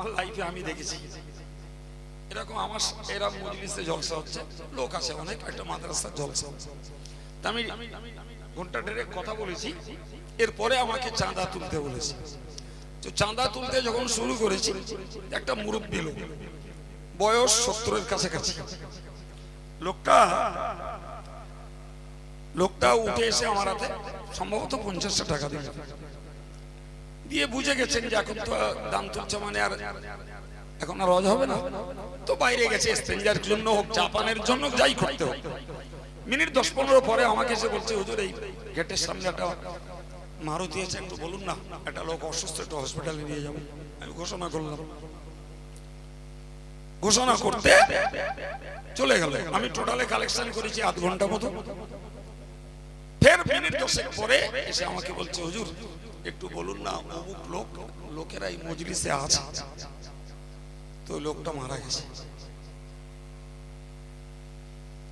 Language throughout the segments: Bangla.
আমার লাইফে আমি দেখেছি। এরকম আমার এরকম মজলিসে জলসা হচ্ছে। লোক আছে অনেক, একটা মাদ্রাসার জলসা। আমি ঘণ্টা ডেরে কথা বলেছি। এরপরে আমাকে চাঁদা তুলতে বলেছে। তো চাঁদা তুলতে যখন শুরু করেছি, একটা মুরব্বী লোক, বয়স সত্তরের কাছাকাছি। লোকটা লোকটা উঠে এসে আমার হাতে সম্ভবত পঞ্চাশটা টাকা দিল। দিয়ে বুঝে গেছেন যে এখন তো দাম তুলছে মানে আর এখন আর রজ হবে না। তো বাইরে গেছে স্ট্রেঞ্জার জন্য হোক, জাপানের জন্য যাই করতে হোক। মিনিট দশ পনেরো পরে আমাকে এসে বলছে, হুজুর, এই গেটের সামনে একটা মারুতি আছে, একটু বলুন না, একটা লোক অসুস্থ, একটু হসপিটালে নিয়ে যাব। আমি ঘোষণা করলাম। ঘোষণা করতে চলে গেল। আমি টোটালে কালেকশন করেছি আধ ঘণ্টা মতো। ফের মিনিট দশেক পরে এসে আমাকে বলছে, হুজুর একটু বলুন না, অমুক লোক, লোকেরা এই মজলিসে আছে। তো লোকটা মারা গেছে।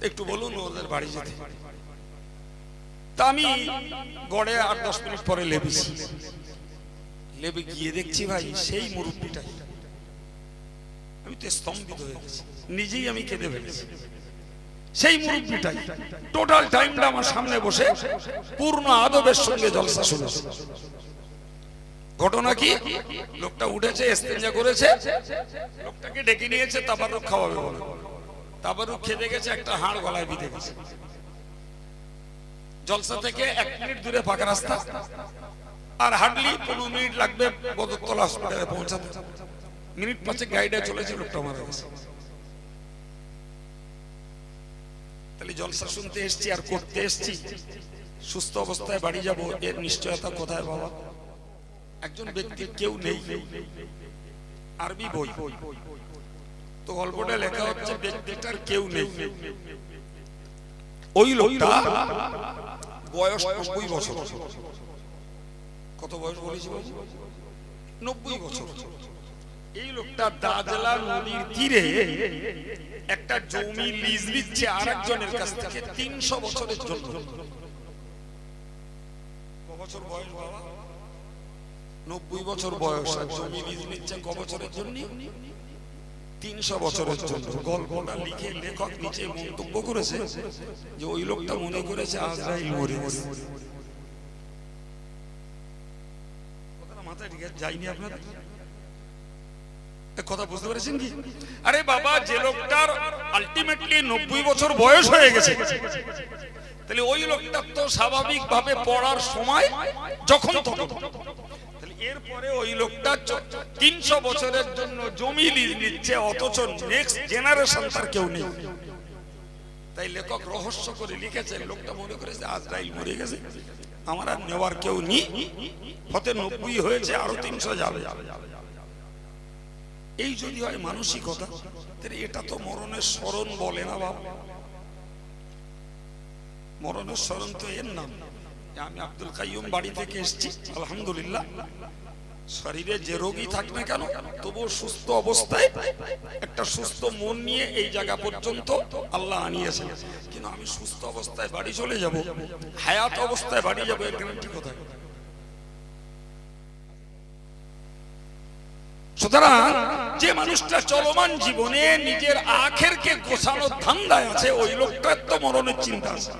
একটু বলুন ওদের বাড়ি যেতে। তা আমি গড়ে আট, দশ মিনিট পরে লেবেছি। লেবে গিয়ে দেখছি ভাই, সেই মুরব্বীটাই। আমি তো স্তম্ভিত হয়ে গেছি। নিজেই আমি কেঁদে ফেলেছি। সেই মুরব্বীটাই টোটাল টাইমটা আমার সামনে বসে পূর্ণ আদবের সঙ্গে জলসা শুনেছে ঘটনা কি? লোকটা উঠেছে, এস্তেঞ্জা করেছে, লোকটাকে ডেকে নিয়েছে, তাবারুক খাওয়াবে বলে। তাবারুক খেতে গেছে, একটা হাড় গলায় বিঁধে গেছে। জলসা থেকে এক মিনিট দূরে ফাঁকা রাস্তা। আর হার্ডলি পনেরো মিনিট লাগবে বদরতলা হসপিটালে পৌঁছাতে। মিনিট পাঁচে গাড়িটা চলেছে, লোকটা মারা গেছে। তাহলে জলসা শুনতে এসছি আর করতে এসছি। সুস্থ অবস্থায় বাড়ি যাব, এর নিশ্চয়তা কোথায় বাবা? একজন ব্যক্তি কেউ নেই। আরবি বই। তো গল্পটা লেখা হচ্ছে, ব্যক্তিটার কেউ নেই। ওই লোকটা বয়স নব্বই বছর। কত বয়স বলেছি বাবু? নব্বই বছর। এই লোকটা দাজলা নদীর তীরে একটা জমি লিজ নিচ্ছে আর একজনের কাছ থেকে তিনশো বছরের জন্য। বছর বয়স বাবা? নব্বই বছর বয়স। জমি লিজ নিচ্ছে ক বছরের জন্য? তিনশো বছরের জন্য। গল্পটা লিখে লেখক নিচে মন্তব্য করেছে যে ওই লোকটা মনে করেছে আজরাইল মরে গেছে। মাথায় ঠিক আছে যায়নি আপনাদের এ কথা বুঝতে পেরেছেন কি? আরে বাবা, যে লোকটার আলটিমেটলি নব্বই বছর বয়স হয়ে গেছে, তাহলে ওই লোকটার তো স্বাভাবিক ভাবে পড়ার সময় যখন তখন। এরপরে ওই লোকটা তিনশো বছরের জন্য জমি নিচ্ছে, অথচ নেক্সট জেনারেশন তার কেউ নেই। তাই লেখক রহস্য করে লিখেছে, লোকটা মনে করেছে, আজরাইল মরে গেছে, আমার আর নেওয়ার কেউ নি হতে নব্বই হয়েছে, আরও তিনশো যাবে যাবে যাবে যাবে। এই যদি হয় মানসিকতা, তাহলে এটা তো মরণের স্মরণ বলে না বাবা মরণের স্মরণ তো এর নাম। আমি আব্দুল কাইয়ুম বাড়ি থেকে এসেছি, আলহামদুলিল্লাহ। শরীরে যে রোগী থাক না কেন, তবুও সুস্থ অবস্থায় একটা সুস্থ মন নিয়ে এই জায়গা পর্যন্ত আল্লাহ আনিয়েছেন। কিন্তু আমি সুস্থ অবস্থায় বাড়ি চলে যাব, হায়াত অবস্থায় বাড়ি যাব, এর গ্যারান্টি কোথায়? সুতরাং যে মানুষটা চলমান জীবনে নিজের আখেরকে গোছানোর ধান্দায় আছে, ওই লোকটার তো মরণের চিন্তা আছে।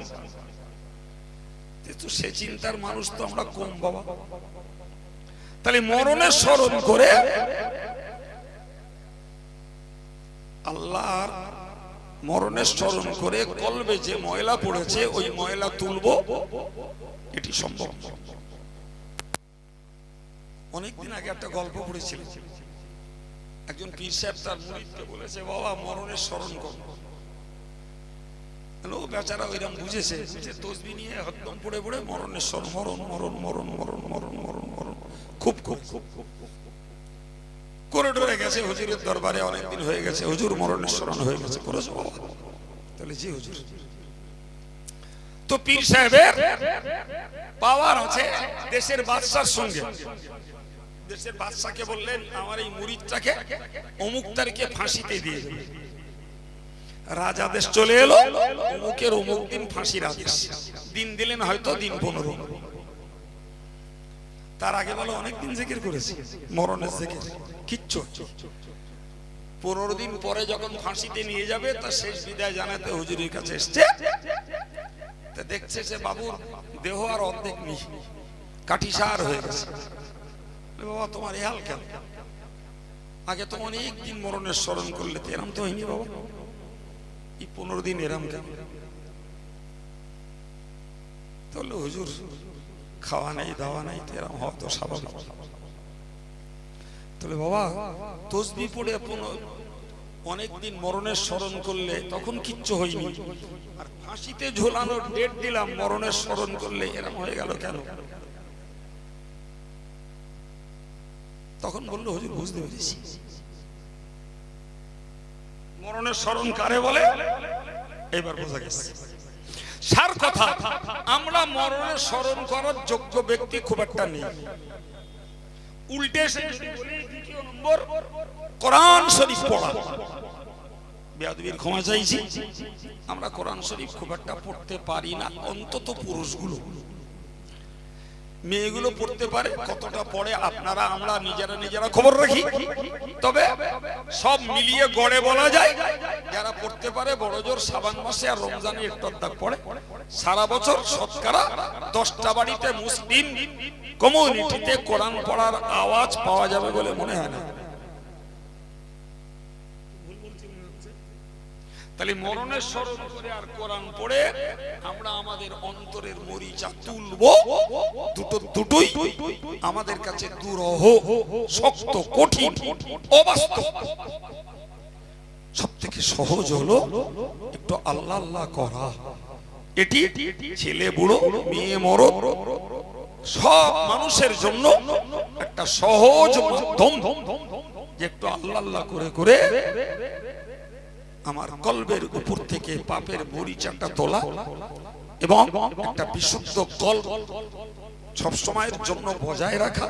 কিন্তু সে চিন্তার মানুষ তো আমরা কম বাবা। তাহলে মরণের স্মরণ করে আল্লাহর মরণের স্মরণ করে কলবে যে ময়লা পড়েছে, ওই ময়লা তুলবো, এটি সম্ভব। অনেকদিন আগে একটা গল্প পড়েছিলাম। একজন পীর সাহেব তার মুরিদকে বলেছে, বাবা মরণের স্মরণ কর। ও বেচারা ওইরকম বুঝেছে তসবি নিয়ে পড়ে পড়ে মরণের মরণ মরণ মরণ মরণ মরণ মরণ মরণ, খুব খুব খুব খুব করে ডরে গেছে হুজুরের দরবারে, অনেকদিন হয়ে গেছে, হুজুর মরণের স্মরণ হয়ে গেছে। করেছে বাবা, তাহলে জি হুজুর? তো পীর সাহেবের পাওয়ার আছে দেশের বাদশার সঙ্গে। দেশের বাদশাকে বললেন, আমার এই মুরিদটাকে অমুক তারিখে ফাঁসিতে দিয়ে দেবে। রাজাদেশ চলে এলো, অমুকের অমুক দিন ফাঁসির আদেশ। দিন দিলেন হয়তো দিন পনেরো। তার আগে বলো, অনেকদিন জেকের করেছি? মরণের জেকের। কিচ্ছু। পনেরো দিন পরে যখন ফাঁসিতে নিয়ে যাবে, তার শেষ বিদায় জানাতে হুজুরের কাছে এসছে। দেখছে সে বাবুর দেহ আর অর্ধেক নেই কাঠি সার হয়ে গেছে। বাবা, তোমার এ হাল কেন? আগে তো অনেক দিন মরণের স্মরণ করলে তো এরম তো হয়নি বাবা। এই পনেরো দিন এরম কেন? তাহলে হুজুর, খাওয়া নাই, দাওয়া নাই তো এরম হওয়া তো স্বাভাবিক। তাহলে বাবা, তসবি পড়ে অনেক দিন মরণের স্মরণ করলে তখন কিচ্ছু হয়নি। আর ফাঁসিতে ঝোলানোর ডেট দিলাম, মরণের স্মরণ করলে এরম হয়ে গেল কেন? তখন বলল, হুজুর, বুঝতে পেরেছি। মরণের স্মরণ কারে বলে? এবার বোঝা গেছে। সার কথা, আমরা মরণের স্মরণ করার যোগ্য ব্যক্তি খুব একটা নেই। উল্টে কোরআন শরীফ পড়া। বেয়াদবির ক্ষমা চাইছি। আমরা কোরআন শরীফ খুব একটা পড়তে পারি না, অন্তত পুরুষগুলো। মেয়েগুলো পড়তে পারে, কতটা পড়ে আপনারা, আমরা নিজেরা নিজেরা খবর রাখি। তবে সব মিলিয়ে গড়ে বলা যায়, যারা পড়তে পারে, বড় জোর সাবান মাসে আর রমজানে একটু অর্ধাৎ পড়ে। সারা বছর শতকরা দশটা বাড়িতে মুসলিম কমিউনিটিতে কোরআন পড়ার আওয়াজ পাওয়া যাবে বলে মনে হয় না। তাহলে মরণের স্মরণ করে আর কোরআন পড়ে আমরা আমাদের অন্তরের মরিচা তুলব। দুটো দুটোই আমাদের কাছে দুরহ, শক্ত, কঠিন, অবাস্তব। সব থেকে সহজ হলো একটু আল্লাহ আল্লাহ করা। এটি ছেলে বুড়ো, মেয়ে মর, সব মানুষের জন্য একটা সহজ মাধ্যম যে একটু আল্লাহ আল্লাহ করে করে আমার কলবের উপর থেকে পাপের মরিচাটা তোলা এবং একটা বিশুদ্ধ কল সবসময়ের জন্য বজায় রাখা।